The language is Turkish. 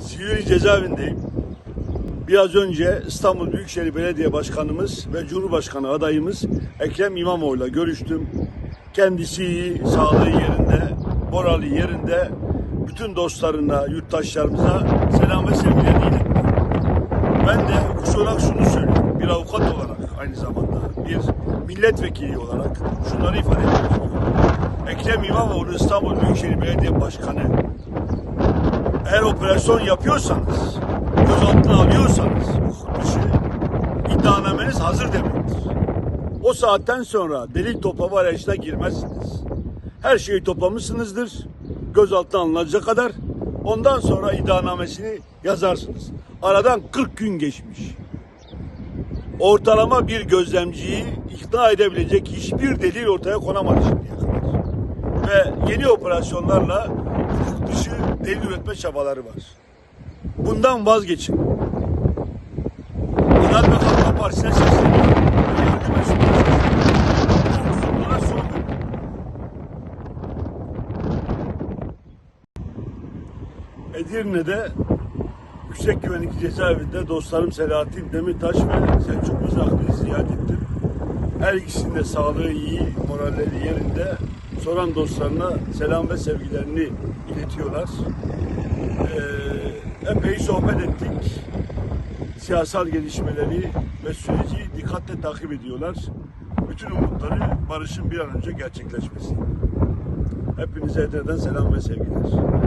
Silivri cezaevindeyim. Biraz önce İstanbul Büyükşehir Belediye Başkanımız ve Cumhurbaşkanı adayımız Ekrem İmamoğlu'yla görüştüm. Kendisi iyi, sağlığı yerinde, morali yerinde. Bütün dostlarına, yurttaşlarımıza selam ve sevgilerini iletti. Ben de hukuks olarak şunu söylüyorum. Bir avukat olarak aynı zamanda bir milletvekili olarak şunları ifade etmek. Ekrem İmamoğlu İstanbul Büyükşehir Belediye Başkanı eğer operasyon yapıyorsanız, gözaltına alıyorsanız hukuk iddianameniz hazır demektir. O saatten sonra delil toplama arayışına girmezsiniz. Her şeyi toplamışsınızdır. Gözaltına alınacak kadar. Ondan sonra iddianamesini yazarsınız. Aradan 40 gün geçmiş. Ortalama bir gözlemciyi ikna edebilecek hiçbir delil ortaya konamadı şimdiye kadar. Ve yeni operasyonlarla delil üretme çabaları var. Bundan vazgeçin. Adalet ve Kalkınma Partisi'ne sesleniyorum. Edirne'de Yüksek Güvenlik Cezaevinde dostlarım Selahattin Demirtaş ve Selçuk Mızraklı'yı ziyaret ettim. Her ikisinin de sağlığı iyi, moralleri yerinde. Soran dostlarına selam ve sevgilerini iletiyorlar. Ee, epey sohbet ettik. Siyasal gelişmeleri ve süreci dikkatle takip ediyorlar. Bütün umutları barışın bir an önce gerçekleşmesi. Hepinize Edirne'den selam ve sevgiler.